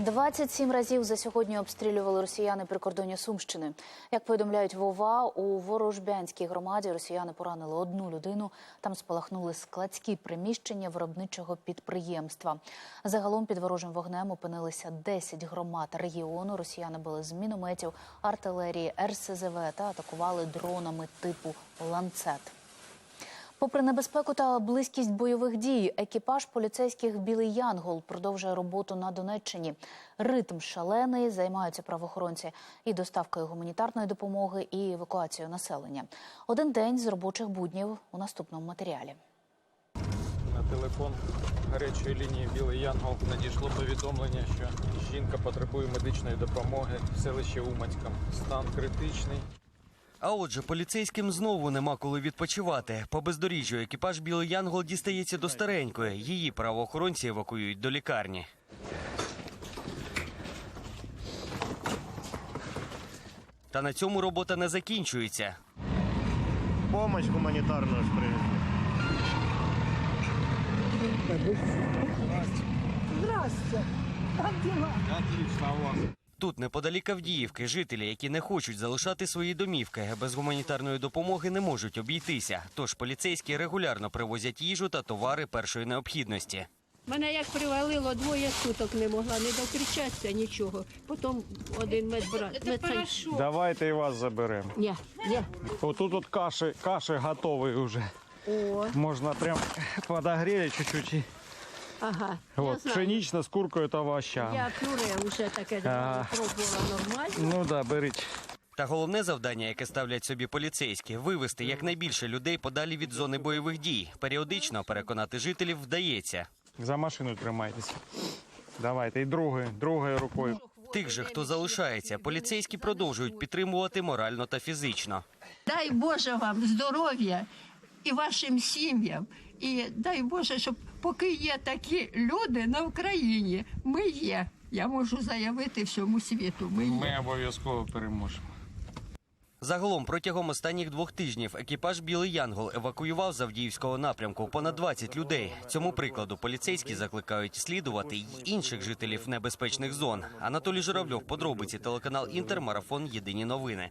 27 разів за сьогодні обстрілювали росіяни прикордоння Сумщини. Як повідомляють Вова, у Ворожбянській громаді росіяни поранили одну людину. Там спалахнули складські приміщення виробничого підприємства. Загалом під ворожим вогнем опинилися 10 громад регіону. Росіяни били з мінометів, артилерії, РСЗВ та атакували дронами типу ланцет. Попри небезпеку та близькість бойових дій, екіпаж поліцейських Білий Янгол продовжує роботу на Донеччині. Ритм шалений, займаються правоохоронці і доставкою гуманітарної допомоги, і евакуацією населення. Один день з робочих буднів у наступному матеріалі. На телефон гарячої лінії Білий Янгол надійшло повідомлення, що жінка потребує медичної допомоги в селищі Уманськом. Стан критичний. А отже, поліцейським знову нема коли відпочивати. По бездоріжжю екіпаж Білий Янгол дістається до старенької. Її правоохоронці евакуюють до лікарні. Та на цьому робота не закінчується. Помощь гуманитарную ж привезли. Здрасте. Как дела? Тут, неподалік Авдіївки, жителі, які не хочуть залишати свої домівки, без гуманітарної допомоги не можуть обійтися. Тож поліцейські регулярно привозять їжу та товари першої необхідності. Мене як привалило, двоє суток не могла не докричатися, нічого. Потім один медбрат. медсанчик. Давайте і вас заберемо. Ні, ні. Отут от каші, каші готові вже. О, Можна прям подогріли чуть-чуть. Ага. я От, знаю. пшенична з куркою та овощами. Я пюре вже таке Ага. пробувала нормально. Ну да, беріть. Та головне завдання, яке ставлять собі поліцейські, вивести якнайбільше людей подалі від зони бойових дій. Періодично переконати жителів вдається. За машину тримайтеся. Давайте, і другою, другою рукою. Тих же, хто залишається, поліцейські продовжують підтримувати морально та фізично. Дай Боже вам здоров'я і вашим сім'ям. І дай Боже, щоб поки є такі люди на Україні, ми є. Я можу заявити всьому світу. Ми є. Ми обов'язково переможемо. Загалом протягом останніх двох тижнів екіпаж Білий Янгол евакуював з Авдіївського напрямку понад 20 людей. Цьому прикладу поліцейські закликають слідувати й інших жителів небезпечних зон. Анатолій Журавльов, подробиці телеканал Інтер, марафон Єдині новини.